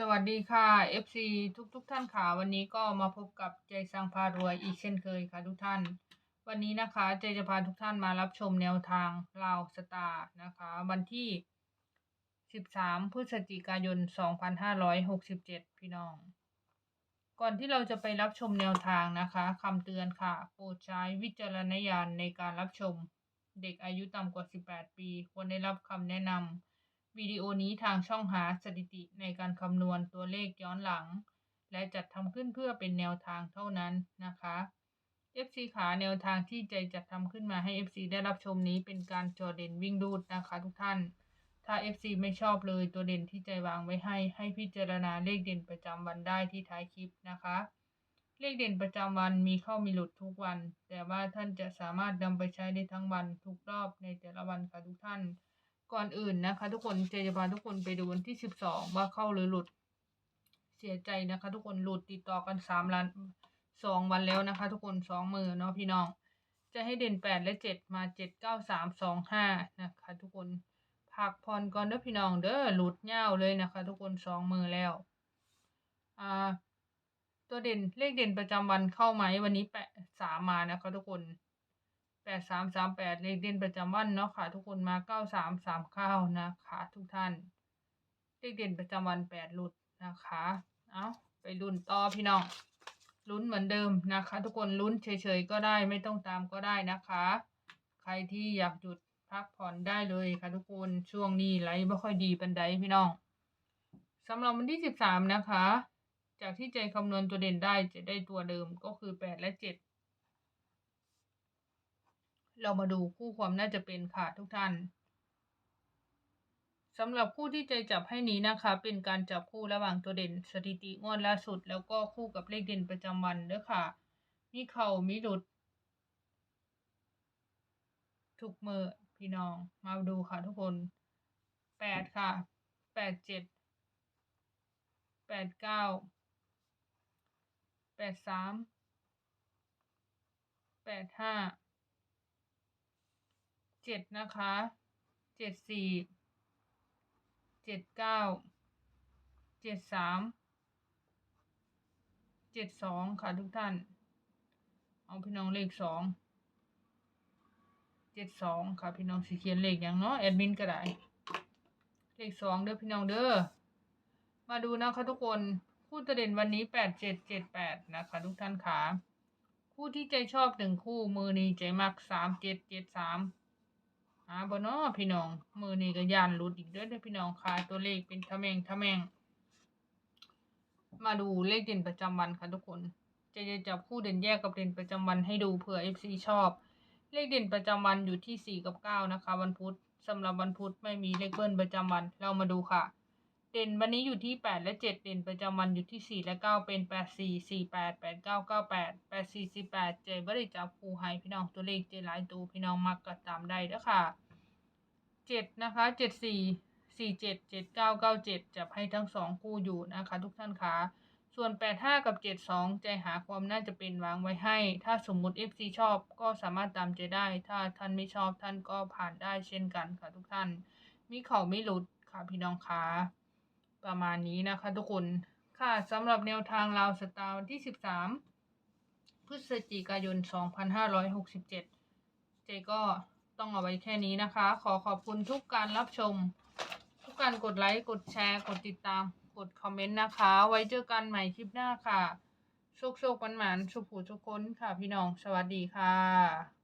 สวัสดีค่ะ FC ทุกทุกๆท่านค่ะวันนี้ก็มาพบกับใจสังพารวยอีกเช่นเคยค่ะทุกท่าน วันนี้นะคะใจจะพาทุกท่านมารับชมแนวทางลาวสตาร์นะคะ วันที่ 13 พฤศจิกายน 2567 พี่น้อง ก่อนที่เราจะไปรับชมแนวทางนะคะคำเตือนค่ะ โปรดใช้วิจารณญาณในการรับชมเด็กอายุต่ำกว่า 18 ปี ควรได้รับคำแนะนำ วิดีโอนี้ทางช่องหาสถิติในการคำนวณตัวเลขย้อนหลัง และจัดทำขึ้นเพื่อเป็นแนวทางเท่านั้นนะคะ FC ขาแนวทางที่ใจจัดทำขึ้นมาให้ FC ได้รับชมนี้เป็นการจอเด่นวิ่งรูดนะคะทุกท่าน ถ้า FC ไม่ชอบเลยตัวเด่นที่ใจวางไว้ให้ ให้พิจารณาเลขเด่นประจำวันได้ที่ท้ายคลิปนะคะ เลขเด่นประจำวันมีเข้ามีหลุดทุกวัน แต่ว่าท่านจะสามารถนำไปใช้ได้ทั้งวันทุกรอบในแต่ละวันค่ะทุกท่าน ก่อนอื่นนะคะ ทุกคนเจจะพาทุกคนไปดูวันที่สิบสองว่าเข้าหรือหลุด เสียใจนะคะ ทุกคนหลุดติดต่อกันสามล้านสองวันแล้วนะคะ ทุกคนสองมือเนาะพี่น้อง จะให้เด่นแปดและเจ็ดมาเจ็ดเก้าสามสองห้านะคะ ทุกคนพักผ่อนก่อนเด้อพี่น้องเด้อหลุดเง่าวเลยนะคะ ทุกคนสองมือแล้วอ่าตัวเด่นเลขเด่นประจำวันเข้าไหมวันนี้แปดสามมานะคะ ทุกคน แปดสามสามแปดเลขเด่นประจำวันเนาะค่ะ ทุกคนมาเก้าสามสามเก้านะคะทุกท่าน เลขเด่นประจำวันแปดหลุดนะคะ เอาไปลุ้นต่อพี่น้องลุ้นเหมือนเดิมนะคะ ทุกคนลุ้นเฉยๆก็ได้ไม่ต้องตามก็ได้นะคะ ใครที่อยากหยุดพักผ่อนได้เลยค่ะทุกคนช่วงนี้ไหลไม่ค่อยดีปันใดพี่น้องสำหรับวันที่สิบสามนะคะ จากที่ใจคำนวณตัวเด่นได้จะได้ตัวเดิมก็คือแปดและเจ็ด เรามาดูคู่ความน่าจะเป็นค่ะทุกท่านสำหรับคู่ที่ใจจับให้นี้นะคะ เป็นการจับคู่ระหว่างตัวเด่นสถิติงวดล่าสุด แล้วก็คู่กับเลขเด่นประจำวันเด้อค่ะ มีเข่ามีหลุด ทุกมือพี่น้องมาดูค่ะทุกคนแปดค่ะแปดเจ็ดแปดเก้าแปดสามแปดห้า เจ็ดนะคะเจ็ดสี่เจ็ดเก้าเจ็ดสามเจ็ดสองค่ะทุกท่าน เอาพี่น้องเลขสองเจ็ดสองค่ะพี่น้องสีเขียนเลขอย่างเนาะแอดมินก็ได้เลขสองเด้อพี่น้องเด้อมาดูนะคะทุกคนคู่ตัวเด่นวันนี้แปดเจ็ดเจ็ดแปดนะคะทุกท่านขาคู่ที่ใจชอบหนึ่งคู่มือนี้ใจมักสามเจ็ดเจ็ดสาม หาบ่เนาะพี่น้อง มือนี้ก็ยานหลุดอีกเด้อเด้อพี่น้องขาตัวเลขเป็นทะแมงทะแมง มาดูเลขเด่นประจำวันค่ะทุกคน จะจะจับคู่เด่นแยกกับเด่นประจำวันให้ดูเผื่อ FC ชอบ เลขเด่นประจำวันอยู่ที่สี่กับเก้านะคะ วันพุธสำหรับวันพุธไม่มีเลขเบิ้ลประจำวัน เรามาดูค่ะ เด่นวันนี้อยู่ที่8และ7เด่นประจำวันอยู่ที่4และ9เป็น8 4 4 8 8 9 9 8 8 4 4 8เก้าเก้าแปดแปดสี่สี่แปดเจบริจับคู่ให้พี่น้องตัวเลขเจหลายตัวพี่น้องมักก็ตามได้เด้อค่ะ7นะคะ7 4 4 7 7 9 9 7จับให้ทั้งสองคู่อยู่นะคะ ทุกท่านคะส่วน85กับ72ใจหาความน่าจะเป็นวางไว้ให้ ถ้าสมมุติ FC ชอบก็สามารถตามใจได้ ถ้าท่านไม่ชอบท่านก็ผ่านได้เช่นกันค่ะทุกท่าน มีเขาไม่หลุดค่ะพี่น้องคะ ประมาณนี้นะคะทุกคนค่ะสำหรับแนวทางลาวสตาร์วันที่ 13 พฤศจิกายน 2567 เจก็ต้องเอาไว้แค่นี้นะคะ ขอขอบคุณทุกการรับชม ทุกการกดไลค์ กดแชร์ กดติดตาม กดคอมเมนต์นะคะ ไว้เจอกันใหม่คลิปหน้าค่ะโชคโชคหวานสุขผูทุกคนค่ะพี่น้อง สวัสดีค่ะ